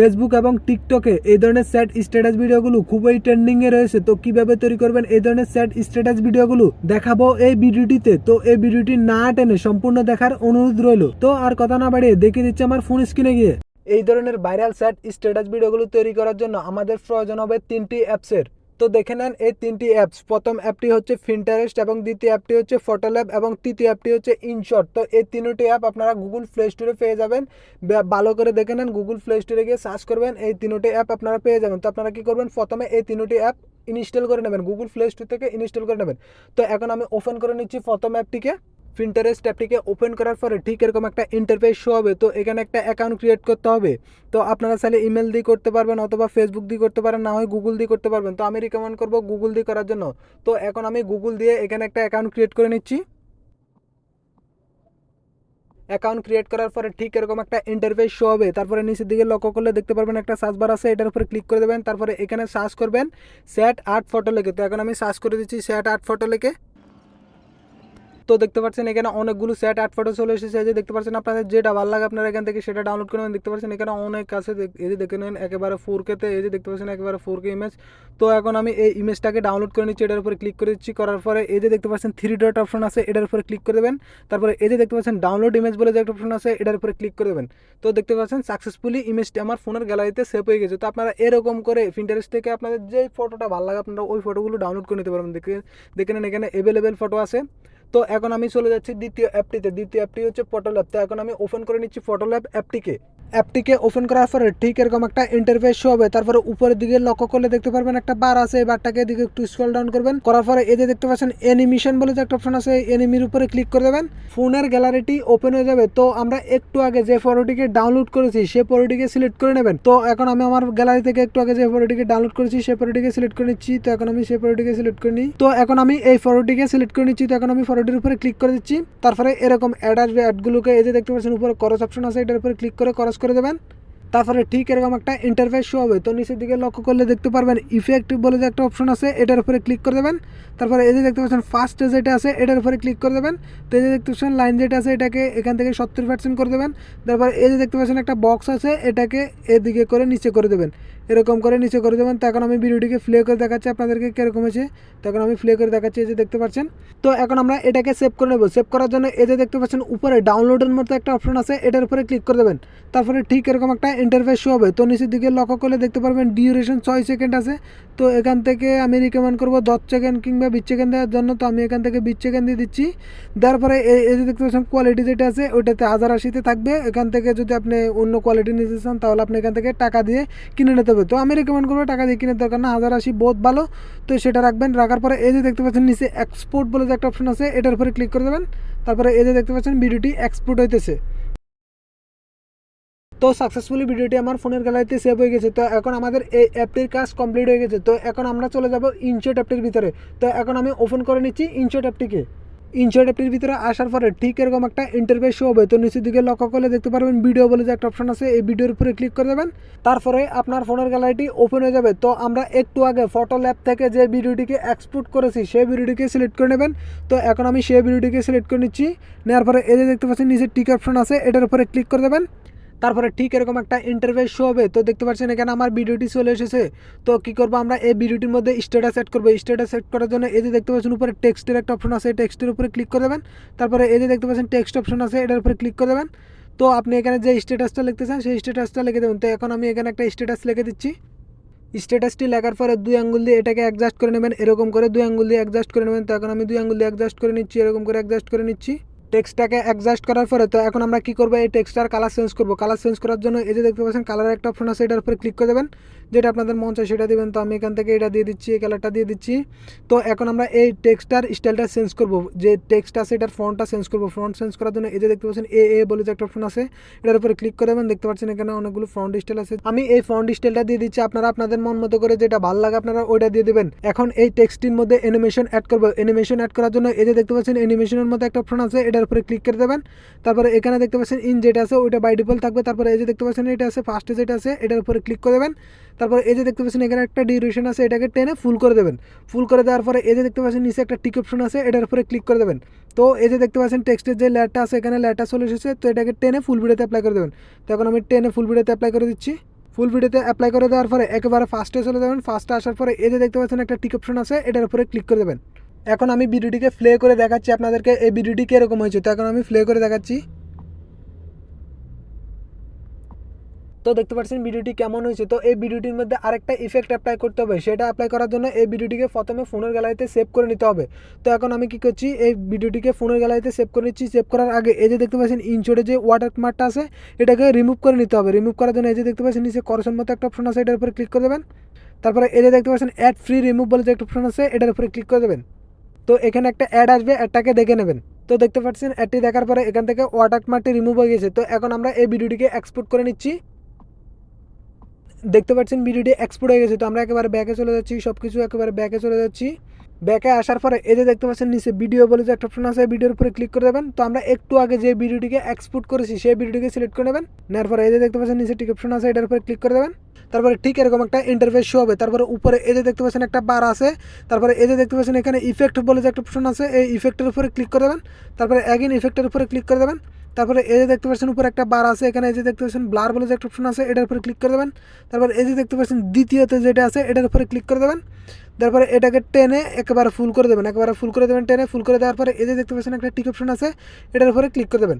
Facebook এবং টিকটকে এই ধরনের স্যাট স্ট্যাটাস ভিডিওগুলো খুবই ট্রেন্ডিংয়ে রয়েছে, তো কীভাবে তৈরি করবেন এই ধরনের স্যাট স্ট্যাটাস ভিডিওগুলো দেখাবো এই ভিডিওটিতে। তো এই ভিডিওটি না টেনে সম্পূর্ণ দেখার অনুরোধ রইল। তো আর কথা না বাড়িয়ে দেখিয়ে দিচ্ছে আমার ফোন স্ক্রিনে গিয়ে। এই ধরনের ভাইরাল স্যাট স্ট্যাটাস ভিডিওগুলো তৈরি করার জন্য আমাদের প্রয়োজন হবে তিনটি অ্যাপসের তো দেখে নেন এই তিনটি অ্যাপস প্রথম অ্যাপটি হচ্ছে ফিন্টারেস্ট এবং দ্বিতীয় অ্যাপটি হচ্ছে ফটোল্যাব এবং তৃতীয় অ্যাপটি হচ্ছে ইনশট তো এই তিনটি অ্যাপ আপনারা গুগল প্লে স্টোরে পেয়ে যাবেন। ভালো করে দেখে নেন গুগল প্লে স্টোরে গিয়ে সার্চ করবেন, এই তিনটি অ্যাপ আপনারা পেয়ে যাবেন। তো আপনারা কী করবেন? প্রথমে এই তিনটি অ্যাপ ইনস্টল করে নেবেন। গুগল প্লে স্টোর থেকে ইনস্টল করে নেবেন। তো এখন আমি ওপেন করে নিচ্ছি প্রথম অ্যাপটিকে ফিন্টারেস্ট অ্যাপটিকে ওপেন করার পরে ঠিক এরকম একটা ইন্টারফেস শো হবে, তো এখানে একটা অ্যাকাউন্ট ক্রিয়েট করতে হবে। তো আপনারা চাইলে ইমেল দিয়ে করতে পারবেন অথবা ফেসবুক দিয়ে করতে পারেন, না হয় গুগল দিয়ে করতে পারবেন। তো আমি রিকমেন্ড করব গুগল দিয়ে করার জন্য। তো এখন আমি গুগল দিয়ে এখানে একটা অ্যাকাউন্ট ক্রিয়েট করে নিচ্ছি। অ্যাকাউন্ট ক্রিয়েট করার পরে ঠিক এরকম একটা ইন্টারফেস শো হবে। তারপরে নিচের দিকে লক্ষ্য করলে দেখতে পারবেন একটা সার্চ বার আছে, এটার উপরে ক্লিক করে দেবেন। তারপরে এখানে সার্চ করবেন স্যাট আর্ট ফটো লেখে। তো এখন আমি সার্চ করে দিচ্ছি স্যাট আর্ট ফটো লেখে। তো দেখতে পাচ্ছেন এখানে অনেকগুলো সেট আট ফটো চলে এসেছে। এই যে দেখতে পাচ্ছেন আপনাদের যেটা ভালো লাগে আপনারা এখান থেকে সেটা ডাউনলোড করে দেখতে পাচ্ছেন এখানে অনেক আছে। এই যে দেখে নেন, একেবারে ফোর কেতে এই যে দেখতে পাচ্ছেন একেবারে ফোর কে ইমেজ তো এখন আমি এই ইমেজটাকে ডাউনলোড করে নিচ্ছি, এটার উপরে ক্লিক করে দিচ্ছি। করার পরে এই যে দেখতে পাচ্ছেন থ্রি ডট অপশন আছে, এটার উপরে ক্লিক করে দেবেন। তারপরে এই যে দেখতে পাচ্ছেন ডাউনলোড ইমেজ বলে যে একটা অপশন আছে, এটার উপরে ক্লিক করে দেবেন। তো দেখতে পাচ্ছেন সাকসেসফুলি ইমেজটি আমার ফোনের গ্যালারিতে সেভ হয়ে গেছে। তো আপনারা এরকম করে ফিন্টারেস্ট থেকে আপনাদের যে ফটোটা ভালো লাগে, আপনারা ওই ফটোগুলো ডাউনলোড করে নিতে পারবেন। দেখে দেখে নেন এখানে অ্যাভেলেবেল ফটো আছে। তো এখন আমি চলে যাচ্ছি দ্বিতীয় অ্যাপটিতে দ্বিতীয় অ্যাপটি হচ্ছে ফটোল্যাব তো এখন আমি ওপেন করে নিচ্ছি ফটোল্যাব অ্যাপটিকে অ্যাপটিকে ওপেন করার পরে ঠিক এরকম একটা ইন্টারফেস শো হবে। তারপরে উপরের দিকে লক্ষ্য করলে দেখতে পারবেন একটা বার আছে, এই বারটাকে এদিকে একটু স্ক্রল ডাউন করবেন। করার পরে যে দেখতে পাচ্ছেন অ্যানিমেশন বলে যে একটা অপশন আছে এনিমির উপরে ক্লিক করে দেবেন। ফোনের গ্যালারিটি ওপেন হয়ে যাবে। তো আমরা একটু আগে যে ফটোটিকে ডাউনলোড করেছি সেই ফটোটিকে সিলেক্ট করে নেবেন। তো এখন আমি আমার গ্যালারি থেকে একটু আগে যে ফটোটিকে ডাউনলোড করেছি সেই ফটোটিকে সিলেক্ট করে নিচ্ছি। তো এখন আমি সেই ফটোটিকে সিলেক্ট করে নিই। তো এখন আমি এই ফটোটিকে সিলেক্ট করে নিচ্ছি। তো এখন আমি ফটোটির উপরে ক্লিক করে দিচ্ছি। তারপরে এরকম অ্যাড আসবে অ্যাডগুলোকে এই যে দেখতে পাচ্ছেন, উপরে করস অপশন আছে, এটার উপরে ক্লিক করে করস করে দেবেন। তারপরে ঠিক এরকম একটা ইন্টারফেস শো হবে। তো নিচের দিকে লক্ষ্য করলে দেখতে পারবেন ইফেক্ট বলে যে একটা অপশন আছে, এটার উপরে ক্লিক করে দেবেন। তারপরে এই যে দেখতে পাচ্ছেন ফার্স্ট যেটা আছে, এটার উপরে ক্লিক করে দেবেন। তো এই যে দেখতে পাচ্ছেন লাইন যেটা আছে, এটাকে এখান থেকে সত্তর পার্সেন্ট করে দেবেন। তারপরে এই যে দেখতে পাচ্ছেন একটা বক্স আছে, এটাকে এদিকে করে নিচে করে দেবেন। এরকম করে নিচে করে দেবেন। তো এখন আমি ভিডিওটিকে প্লে করে দেখাচ্ছি আপনাদেরকে কীরকম হয়েছে। তো এখন আমি প্লে করে দেখাচ্ছি এই যে দেখতে পাচ্ছেন। তো এখন আমরা এটাকে সেভ করে নেব। সেভ করার জন্য এই যে দেখতে পাচ্ছেন, উপরে ডাউনলোডের মতো একটা অপশন আছে, এটার উপরে ক্লিক করে দেবেন। তারপরে ঠিক এরকম একটা ইন্টারফেস শো হবে। তো নিচের দিকে লক্ষ্য করলে দেখতে পারবেন ডিউরেশন ছয় সেকেন্ড আছে। তো এখান থেকে আমি রিকমেন্ড করব দশ সেকেন্ড কিংবা বিশ সেকেন্ড দেওয়ার জন্য। তো আমি এখান থেকে বিশ সেকেন্ড দিয়ে দিচ্ছি। দেওয়ার পরে এই যে দেখতে পাচ্ছেন কোয়ালিটি যেটা আছে, ওইটাতে হাজার আশিতে থাকবে। এখান থেকে যদি আপনি অন্য কোয়ালিটি নিতে চান, তাহলে আপনি এখান থেকে টাকা দিয়ে কিনে নিতে হবে। তো আমি রিকমেন্ড করব টাকা দিয়ে কিনে দরকার না হাজার আশি বহুত ভালো। তো সেটা রাখবেন। রাখার পরে এই যে দেখতে পাচ্ছেন নিচে এক্সপোর্ট বলে যে একটা অপশন আছে, এটার উপরে ক্লিক করে দেবেন। তারপরে এই যে দেখতে পাচ্ছেন ভিডিওটি এক্সপোর্ট হইতেছে। তো সাকসেসফুলি ভিডিওটি আমার ফোনের গ্যালারিতে সেভ হয়ে গেছে। তো এখন আমাদের এই অ্যাপটির কাজ কমপ্লিট হয়ে গেছে। তো এখন আমরা চলে যাব ইনশট অ্যাপটির ভিতরে। তো এখন আমি ওপেন করে নিচ্ছি ইনশট অ্যাপটিকে ইনশট অ্যাপটির ভিতরে আসার পরে ঠিক এরকম একটা ইন্টারভেস শো হবে। তো নিচের দিকে লক্ষ্য করলে দেখতে পারবেন ভিডিও বলে যে একটা অপশন আছে। এই ভিডিওর উপরে ক্লিক করে দেবেন। তারপরে আপনার ফোনের গ্যালারিটি ওপেন হয়ে যাবে। তো আমরা একটু আগে ফটো ল্যাব থেকে যে ভিডিওটিকে এক্সপোর্ট করেছি, সেই ভিডিওটিকে সিলেক্ট করে নেবেন। তো এখন আমি সেই ভিডিওটিকে সিলেক্ট করে নিচ্ছি। নেওয়ার পরে এই যে দেখতে পাচ্ছেন, নিচে টিক অপশন আছে। এটার উপরে ক্লিক করে দেবেন। তারপরে ঠিক এরকম একটা ইন্টারভেস শো হবে। তো দেখতে পাচ্ছেন এখানে আমার ভিডিওটি চলে এসেছে। তো কি করব আমরা? এই ভিডিওটির মধ্যে স্ট্যাটাস সেট করব। স্ট্যাটাস সেট করার জন্য এই যে দেখতে পাচ্ছেন উপরে টেক্সটের একটা অপশন আছে টেক্সটের উপরে ক্লিক করে দেবেন। তারপরে এই যে দেখতে পাচ্ছেন টেক্সট অপশন আছে, এটার উপরে ক্লিক করে দেবেন। তো আপনি এখানে যে স্ট্যাটাসটা লিখতে চান, সেই স্ট্যাটাসটা লিখে দেবেন। তো এখন আমি এখানে একটা স্ট্যাটাস লিখে দিচ্ছি। স্ট্যাটাসটি লেখার পরে দুই আঙ্গুল দিয়ে এটাকে অ্যাডজাস্ট করে নেবেন। এরকম করে দুই আঙ্গুল দিয়ে অ্যাডজাস্ট করে নেবেন। তো এখন আমি দুই আঙ্গুল দিয়ে অ্যাডজাস্ট করে নিচ্ছি, এরকম করে অ্যাডজাস্ট করে নিচ্ছি। টেক্সটটাকে অ্যাডজাস্ট করার পরে তো এখন আমরা কি করব? এই টেক্সটার কালার চেঞ্জ করব। কালার চেঞ্জ করার জন্য এই যে দেখতে পাচ্ছেন কালারের একটা অপশন আছে, এটার উপরে ক্লিক করে দেবেন। যেটা আপনাদের মন চায় সেটা দেবেন। তো আমি এখান থেকে এটা দিয়ে দিচ্ছি, এই কালারটা দিয়ে দিচ্ছি। তো এখন আমরা এই টেক্সটার স্টাইলটা চেঞ্জ করব। যে টেক্সট আছে, এটার ফ্রন্টটা চেঞ্জ করব। ফ্রন্ট চেঞ্জ করার জন্য এই যে দেখতে পাচ্ছেন এ এ বলে যে একটা অপশন আছে, এটার উপরে ক্লিক করে দেবেন। দেখতে পাচ্ছেন এখানে অনেকগুলো ফ্রন্ট স্টাইল আছে। আমি এই ফ্রন্ট স্টাইলটা দিয়ে দিচ্ছি। আপনারা আপনাদের মন মতো করে যেটা ভালো লাগে আপনারা ওইটা দিয়ে দেবেন। এখন এই টেক্সটির মধ্যে অ্যানিমেশন অ্যাড করব। অ্যানিমেশন অ্যাড করার জন্য এই যে দেখতে পাচ্ছেন অ্যানিমেশনের মধ্যে একটা অপশন আছে, এটার উপরে ক্লিক করে দেবেন। তারপরে এখানে দেখতে পাচ্ছেন ইন যেটা আছে, ওইটা বাই ডিফল্ট থাকবে। তারপরে এই যে দেখতে পাচ্ছেন, এটা আছে ফার্স্টে যেটা আছে, এটার উপরে ক্লিক করে দেবেন। তারপরে এই যে দেখতে পাচ্ছেন, এখানে একটা ডিউরেশন আছে, এটাকে টেনে ফুল করে দেবেন। ফুল করে দেওয়ার পরে এই যে দেখতে পাচ্ছেন, নিচে একটা টিক অপশন আছে, এটার উপরে ক্লিক করে দেবেন। তো এই যে দেখতে পাচ্ছেন টেক্সটের যে লেয়ারটা আছে, এখানে লেয়ারটা চলে এসেছে, তো এটাকে টেনে ফুল ভিডিওতে অ্যাপ্লাই করে দেবেন। তো এখন আমি টেনে ফুল ভিডিওতে অ্যাপ্লাই করে দিচ্ছি। ফুল ভিডিওতে অ্যাপ্লাই করে দেওয়ার পরে একেবারে ফার্স্টে চলে যাবেন। ফার্স্টে আসার পরে এই যে দেখতে পাচ্ছেন, একটা টিক অপশন আছে, এটার উপরে ক্লিক করে দেবেন। এখন আমি ভিডিওটিকে প্লে করে দেখাচ্ছি আপনাদেরকে, এই ভিডিওটি কীরকম হয়েছে? তো এখন আমি প্লে করে দেখাচ্ছি। তো দেখতে পাচ্ছেন ভিডিওটি কেমন হয়েছে? তো এই ভিডিওটির মধ্যে আরেকটা ইফেক্ট অ্যাপ্লাই করতে হবে। সেটা অ্যাপ্লাই করার জন্য এই ভিডিওটিকে প্রথমে ফোনের গ্যালারিতে সেভ করে নিতে হবে। তো এখন আমি কি করছি? এই ভিডিওটিকে ফোনের গ্যালারিতে সেভ করে নিচ্ছি। সেভ করার আগে এই যে দেখতে পাচ্ছেন ইনচোরে যে ওয়াটার মার্কটা আছে, এটাকে রিমুভ করে নিতে হবে। রিমুভ করার জন্য এই যে দেখতে পাচ্ছেন নিচে করসের মতো একটা অপশন আছে, এটার উপরে ক্লিক করে দেবেন। তারপরে এই যে দেখতে পাচ্ছেন অ্যাড ফ্রি রিমুভ বলে যে একটা অপশন আছে, এটার উপরে ক্লিক করে দেবেন। তো এখানে একটা অ্যাড আসবে অ্যাডটাকে দেখে নেবেন। তো দেখতে পাচ্ছেন অ্যাডটি দেখার পরে এখান থেকে ওয়াটার মার্কটি রিমুভ হয়ে গেছে। তো এখন আমরা এই ভিডিওটিকে এক্সপোর্ট করে নিচ্ছি। দেখতে পাচ্ছেন ভিডিওটি এক্সপোর্ট হয়ে গেছে, তো আমরা একেবারে ব্যাকে চলে যাচ্ছি সব কিছু একেবারে ব্যাকে চলে যাচ্ছি। ব্যাকে আসার পরে এই যে দেখতে পাচ্ছেন, নিচে ভিডিও বলে যে একটা অপশন আছে ভিডিওর উপরে ক্লিক করে দেবেন। তো আমরা একটু আগে যে ভিডিওটিকে এক্সপোর্ট করেছি, সেই ভিডিওটিকে সিলেক্ট করে নেবেন। নেওয়ার পরে এই যে দেখতে পাচ্ছেন, নিচে টিক অপশন আছে, এটার উপরে ক্লিক করে দেবেন। তারপরে ঠিক এরকম একটা ইন্টারফেস শো হবে। তারপরে উপরে এই যে দেখতে পাচ্ছেন, একটা বার আছে। তারপরে এই যে দেখতে পাচ্ছেন, এখানে ইফেক্ট বলে যে একটা অপশন আছে, এই ইফেক্টের উপরে ক্লিক করে দেবেন। তারপরে অ্যাগিন ইফেক্টের উপরে ক্লিক করে দেবেন। তারপরে এই যে দেখতে পাচ্ছেন উপরে একটা বার আছে, এখানে এই যে দেখতে পাচ্ছেন ব্লার বলে যে একটা অপশন আছে, এটার উপরে ক্লিক করে দেবেন। তারপর এই যে দেখতে পাচ্ছেন দ্বিতীয়তে যেটা আছে, এটার উপরে ক্লিক করে দেবেন। তারপরে এটাকে টেনে একেবারে ফুল করে দেবেন, একেবারে ফুল করে দেবেন, টেনে ফুল করে দেওয়ার পরে এই যে দেখতে পাচ্ছেন একটা টিক অপশন আছে, এটার উপরে ক্লিক করে দেবেন।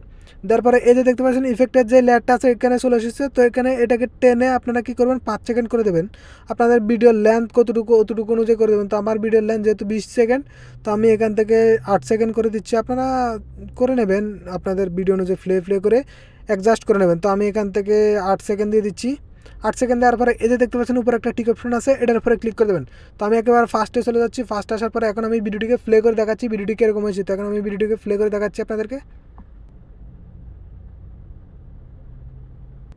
তারপরে এই যে দেখতে পাচ্ছেন ইফেক্টের যে লেয়ারটা আছে, এখানে চলে এসেছে, তো এখানে এটাকে টেনে আপনারা কী করবেন, পাঁচ সেকেন্ড করে দেবেন। আপনাদের ভিডিওর লেন্থ কতটুকু, অতটুকু অনুযায়ী করে দেবেন। তো আমার ভিডিওর লেন্থ যেহেতু বিশ সেকেন্ড তো আমি এখান থেকে আট সেকেন্ড করে দিচ্ছি। আপনারা করে নেবেন, আপনাদের ভিডিও অনুযায়ী ফ্লে ফ্লে করে অ্যাডজাস্ট করে নেবেন। তো আমি এখান থেকে আট সেকেন্ড দিয়ে দিচ্ছি। আট সেকেন্ড দেওয়ার পরে এই দেখতে পাচ্ছেন, উপরে একটা টিক অপশন আছে, এটার উপরে ক্লিক করে দেবেন। তো আমি একেবারে ফার্স্টে চলে যাচ্ছি। ফার্স্ট আসার পরে এখন আমি ভিডিওটিকে প্লে করে দেখাচ্ছি। ভিডিওটি কীরকম হয়েছে? তো এখন আমি ভিডিওটিকে প্লে করে দেখাচ্ছি আপনাদেরকে।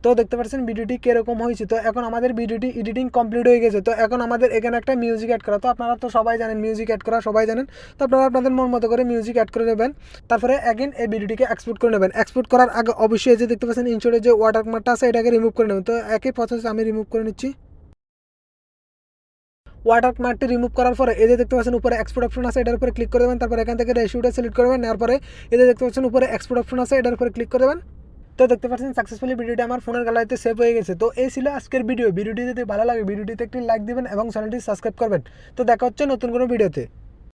তো দেখতে পাচ্ছেন ভিডিওটি কীরকম হয়েছে? তো এখন আমাদের ভিডিওটি এডিটিং কমপ্লিট হয়ে গেছে। তো এখন আমাদের এখানে একটা মিউজিক অ্যাড করা। তো আপনারা তো সবাই জানেন মিউজিক অ্যাড করা, সবাই জানেন। তো আপনারা আপনাদের মন মতো করে মিউজিক অ্যাড করে নেবেন। তারপরে অ্যাগেন এই ভিডিওটিকে এক্সপোর্ট করে নেবেন। এক্সপোর্ট করার আগে অবশ্যই যে দেখতে পাচ্ছেন ইনশোরের যে ওয়াটার মার্কটা আছে, এটাকে রিমুভ করে নেবেন। তো একই প্রসেস আমি রিমুভ করে নিচ্ছি। ওয়াটার মার্কটি রিমুভ করার পরে যে দেখতে পাচ্ছেন উপরে এক্সপোর্ট অপশন আছে, এটার উপরে ক্লিক করে দেবেন। তারপর এখান থেকে রেশিওটা সিলেক্ট করবেন নেওয়ার পরে যে দেখতে পাচ্ছেন উপরে এক্সপোর্ট অপশন আছে, এটার উপরে ক্লিক করে দেবেন। তো দেখতে পাচ্ছেন সাকসেসফুলি ভিডিওটি আমার ফোনের গ্যালারিতে সেভ হয়ে গেছে। তো এই ছিল আজকের ভিডিও ভিডিওটি যদি ভালো লাগে, ভিডিওটিতে একটি লাইক দিবেন এবং চ্যানেলটি সাবস্ক্রাইব করবেন। তো দেখা হচ্ছে নতুন কোনো ভিডিওতে